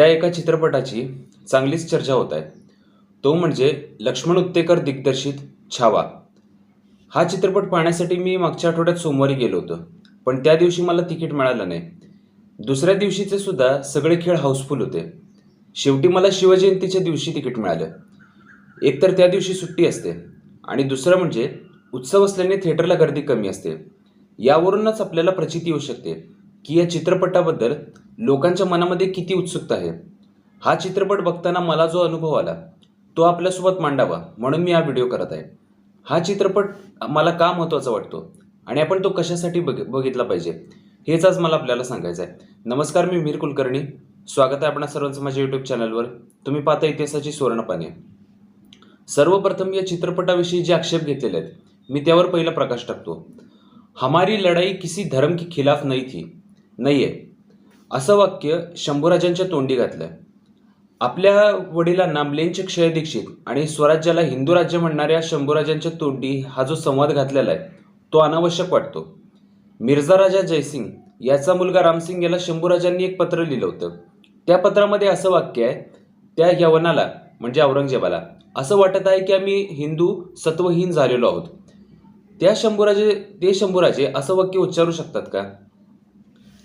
त्या एका चित्रपटाची चांगलीच चर्चा होत आहे. तो म्हणजे लक्ष्मण उत्तेकर दिग्दर्शित छावा. हा चित्रपट पाहण्यासाठी मी मागच्या आठवड्यात सोमवारी गेलो होतो पण त्या दिवशी मला तिकीट मिळालं नाही. दुसऱ्या दिवशीचे सुद्धा सगळे खेळ हाऊसफुल होते. शेवटी मला शिवजयंतीच्या दिवशी तिकीट मिळालं. एकतर त्या दिवशी सुट्टी असते आणि दुसरं म्हणजे उत्सव असल्याने थिएटरला गर्दी कमी असते. यावरूनच आपल्याला प्रचिती येऊ शकते की या चित्रपटाबद्दल लोकांच्या मनामध्ये किती उत्सुकता आहे? हा चित्रपट बघताना मला जो अनुभव आला तो आपल्यासोबत मांडावा म्हणून मी हा व्हिडिओ करत आहे. हा चित्रपट मला का महत्त्वाचा वाटतो आणि आपण तो कशासाठी बघ बघितला पाहिजे हेच आज मला आपल्याला सांगायचं आहे. नमस्कार मी मीर कुलकर्णी. स्वागत आहे आपणा सर्वांचं माझ्या यूट्यूब चॅनलवर तुम्ही पाहता इतिहासाची सुवर्णपाने. सर्वप्रथम या चित्रपटाविषयी जे आक्षेप घेतलेले आहेत मी त्यावर पहिला प्रकाश टाकतो. हमारी लढाई किसी धर्म के खिलाफ नहीं थी. नाही आहे असं वाक्य शंभूराजांच्या तोंडी घातलं आपल्या वडिलांना म्लेंच क्षय दीक्षित आणि स्वराज्याला हिंदू राज्य म्हणणाऱ्या शंभूराजांच्या तोंडी हा जो संवाद घातलेला आहे तो अनावश्यक वाटतो. मिर्झा राजा जयसिंग याचा मुलगा रामसिंग याला शंभूराजांनी एक पत्र लिहिलं होतं. त्या पत्रामध्ये असं वाक्य आहे त्या यवनाला म्हणजे औरंगजेबाला असं वाटत आहे की आम्ही हिंदू सत्वहीन झालेलो आहोत. त्या शंभूराजे ते शंभूराजे असं वाक्य उच्चारू शकतात का?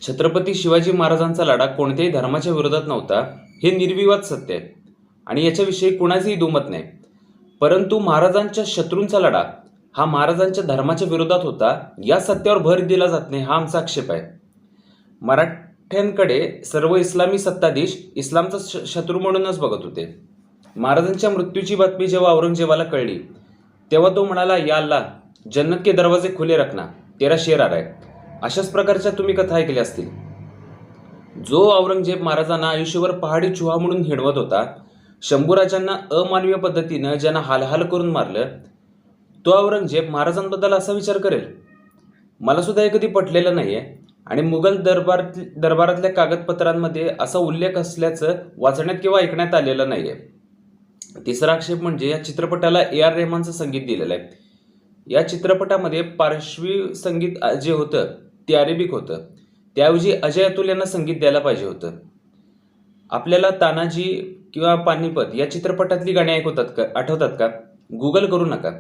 छत्रपती शिवाजी महाराजांचा लढा कोणत्याही धर्माच्या विरोधात नव्हता हे निर्विवाद सत्य आहे. आणि याच्याविषयी कुणाचीही दुमत नाही. परंतु महाराजांच्या शत्रूंचा लढा हा महाराजांच्या धर्माच्या विरोधात होता या सत्यावर भर दिला जात नाही हा आमचा आक्षेप आहे. मराठ्यांकडे सर्व इस्लामी सत्ताधीश इस्लामचा श- शत्रू म्हणूनच बघत होते. महाराजांच्या मृत्यूची बातमी जेव्हा औरंगजेबाला कळली तेव्हा तो म्हणाला या अल्ला जन्नत के दरवाजे खुले रखना तेरा शेर आ रहा है. अशाच प्रकारच्या तुम्ही कथा ऐकल्या असतील. जो औरंगजेब महाराजांना आयुष्यभर पहाडी चुहा म्हणून हिणवत होता शंभूराजांना अमानवीय पद्धतीनं ज्यांना हालहाल करून मारलं तो औरंगजेब महाराजांबद्दल असा विचार करेल. मलासुद्धा हे कधी पटलेलं नाही आहे आणि मुघल दरबार दरबारातल्या कागदपत्रांमध्ये असा उल्लेख असल्याचं वाचण्यात किंवा ऐकण्यात आलेलं नाहीये. तिसरा आक्षेप म्हणजे या चित्रपटाला ए आर रेहमानचं संगीत दिलेलं आहे. या चित्रपटामध्ये पार्श्वी संगीत जे होतं ते अरेबिक होतं. त्याऐवजी अजय अतुल यांना संगीत द्यायला पाहिजे होतं. आपल्याला तानाजी किंवा पानिपत या चित्रपटातली गाणी ऐकवतात का आठवतात का? गुगल करू नका.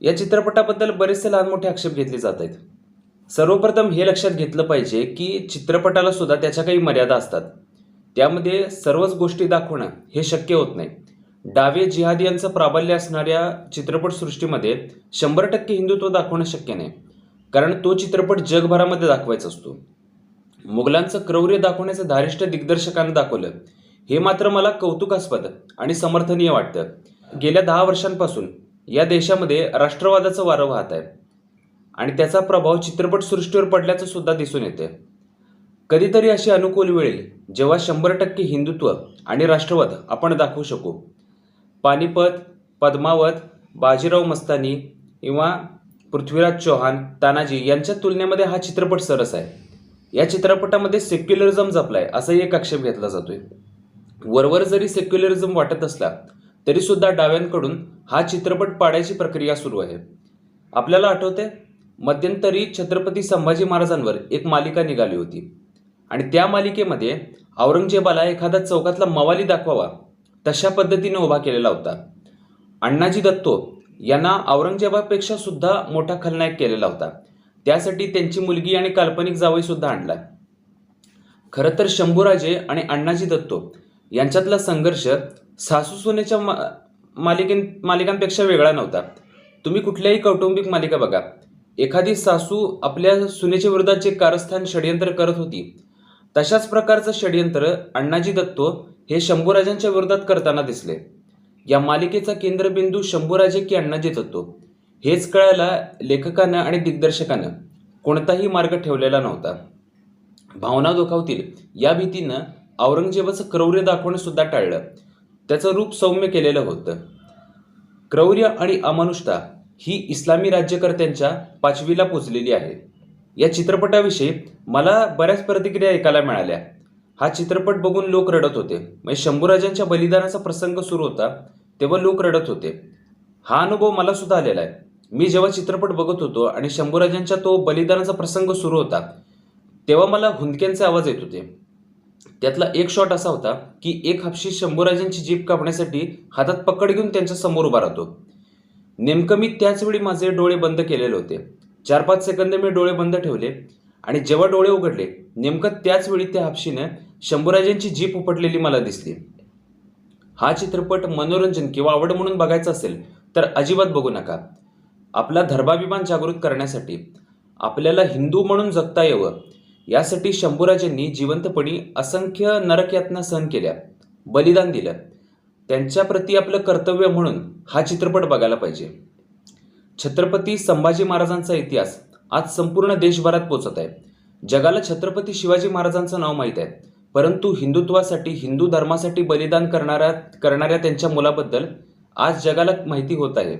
या चित्रपटाबद्दल बरेचसे लहान मोठे आक्षेप घेतले जात आहेत. सर्वप्रथम हे लक्षात घेतलं पाहिजे की चित्रपटाला सुद्धा त्याच्या काही मर्यादा असतात. त्यामध्ये सर्वच गोष्टी दाखवणं हे शक्य होत नाही. डावे जिहादी यांचं प्राबल्य असणाऱ्या चित्रपटसृष्टीमध्ये शंभर टक्के हिंदुत्व दाखवणं शक्य नाही. कारण तो चित्रपट जगभरामध्ये दाखवायचा असतो. मुघलांचं क्रौर्य दाखवण्याचं धारिष्ट दिग्दर्शकानं दाखवलं. हे मात्र मला कौतुकास्पद आणि समर्थनीय वाटतं. गेल्या दहा वर्षांपासून या देशामध्ये राष्ट्रवादाचं वारं वाहत आहे. आणि त्याचा प्रभाव चित्रपटसृष्टीवर पडल्याचं सुद्धा दिसून येते कधीतरी अशी अनुकूल वेळ जेव्हा शंभर टक्के हिंदुत्व आणि राष्ट्रवाद आपण दाखवू शकू. पानिपत पद्मावत बाजीराव मस्तानी किंवा पृथ्वीराज चौहान तानाजी यांच्या तुलनेमध्ये हा चित्रपट सरस आहे. या चित्रपटामध्ये सेक्युलरिझम जपलाय असाही एक आक्षेप घेतला जातोय. वरवर जरी सेक्युलरिझम वाटत असला तरी सुद्धा डाव्यांकडून हा चित्रपट पाडायची प्रक्रिया सुरू आहे. आपल्याला आठवते मध्यंतरी छत्रपती संभाजी महाराजांवर एक मालिका निघाली होती. आणि त्या मालिकेमध्ये औरंगजेबाला एखादा चौकातला मवाली दाखवावा तशा पद्धतीने उभा केलेला होता. अण्णाजी दत्तो यांना औरंगजेबापेक्षा सुद्धा मोठा खलनायक केलेला होता. त्यासाठी त्यांची मुलगी आणि काल्पनिक जावई सुद्धा आणला खरं तर शंभूराजे आणि अण्णाजी दत्तो यांच्यातला संघर्ष सासू सुनेच्या मा मालिकेन मालिकांपेक्षा वेगळा नव्हता. तुम्ही कुठल्याही कौटुंबिक मालिका बघा. एखादी सासू आपल्या सुनेच्या विरोधात कारस्थान षडयंत्र करत होती तशाच प्रकारचं षडयंत्र अण्णाजी दत्तो हे शंभूराजांच्या विरोधात करताना दिसले. या मालिकेचा केंद्रबिंदू शंभूराजे की अण्णाजीच होतो हेच कळायला लेखकानं आणि दिग्दर्शकानं कोणताही मार्ग ठेवलेला नव्हता. भावना दुखावतील या भीतीनं औरंगजेबाचं क्रौर्य दाखवणं सुद्धा टाळलं. त्याचं रूप सौम्य केलेलं होतं. क्रौर्य आणि अमानुषता ही इस्लामी राज्यकर्त्यांच्या पाचवीला पोचलेली आहे. या चित्रपटाविषयी मला बऱ्याच प्रतिक्रिया ऐकायला मिळाल्या. हा चित्रपट बघून लोक रडत होते. म्हणजे शंभूराजांच्या बलिदानाचा प्रसंग सुरू होता तेव्हा लोक रडत होते. हा अनुभव मला सुद्धा आलेला आहे. मी जेव्हा चित्रपट बघत होतो आणि शंभूराजांच्या तो बलिदानाचा प्रसंग सुरू होता तेव्हा मला हुंदक्यांचे आवाज येत होते. त्यातला एक शॉट असा होता की एक हापशी शंभूराजांची जीप कापण्यासाठी हातात पकड घेऊन त्यांच्यासमोर उभा राहतो. नेमकं मी त्याच वेळी माझे डोळे बंद केलेले होते. चार पाच सेकंद मी डोळे बंद ठेवले. आणि जेव्हा डोळे उघडले नेमकं त्याच वेळी त्या हापशीनं शंभूराजेंची जीप उपटलेली मला दिसली. हा चित्रपट मनोरंजन किंवा आवड म्हणून बघायचा असेल तर अजिबात बघू नका. आपला धर्माभिमान जागृत करण्यासाठी आपल्याला हिंदू म्हणून जगता यावं यासाठी शंभूराजांनी जिवंतपणी असंख्य नरकयातना सहन केल्या बलिदान दिलं. त्यांच्याप्रती आपलं कर्तव्य म्हणून हा चित्रपट बघायला पाहिजे. छत्रपती संभाजी महाराजांचा इतिहास आज संपूर्ण देशभरात पोचत आहे. जगाला छत्रपती शिवाजी महाराजांचं नाव माहीत आहे. परंतु हिंदुत्वासाठी हिंदू धर्मासाठी बलिदान करणाऱ्या करणाऱ्या त्यांच्या मुलाबद्दल आज जगाला माहिती होत आहे.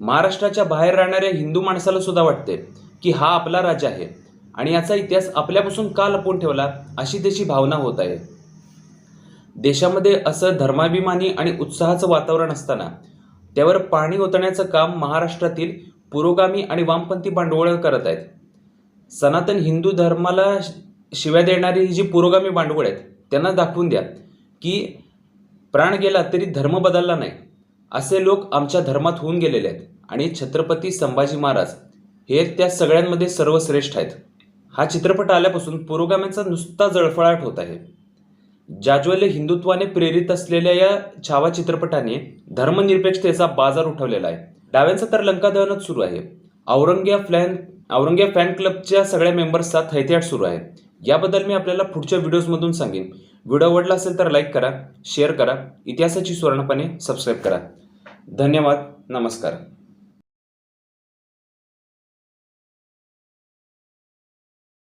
महाराष्ट्राच्या बाहेर राहणाऱ्या हिंदू माणसाला सुद्धा वाटते की हा आपला राजा आहे आणि याचा इतिहास आपल्यापासून का लपवून ठेवला अशी त्याची भावना होत आहे. देशामध्ये असं धर्माभिमानी आणि उत्साहाचं वातावरण असताना त्यावर पाणी ओतण्याचं काम महाराष्ट्रातील पुरोगामी आणि वामपंथी भांडवळ करत आहेत. सनातन हिंदू धर्माला शिव्या देणारी ही जी पुरोगामी भांडवळ आहेत त्यांना दाखवून द्या की प्राण गेला तरी धर्म बदलला नाही असे लोक आमच्या धर्मात होऊन गेलेले आहेत. आणि छत्रपती संभाजी महाराज हे त्या सगळ्यांमध्ये सर्वश्रेष्ठ आहेत. हा चित्रपट आल्यापासून पुरोगाम्यांचा नुसता जळफळाट होत आहे. जाज्वल्य हिंदुत्वाने प्रेरित असलेल्या या छावा चित्रपटाने धर्मनिरपेक्षतेचा बाजार उठवलेला आहे. डाव्यांचं तर लंकादहनच सुरू आहे. औरंग्या फ्लॅन औरंग्या फॅन क्लबच्या सगळ्या मेंबर्सचा थैथ्याट सुरू आहे. याबद्दल मी आपल्याला पुढच्या व्हिडिओजमधून सांगेन. व्हिडिओ आवडला असेल तर लाईक करा शेअर करा इतिहासाची सुवर्णपणे सबस्क्राईब करा. धन्यवाद नमस्कार.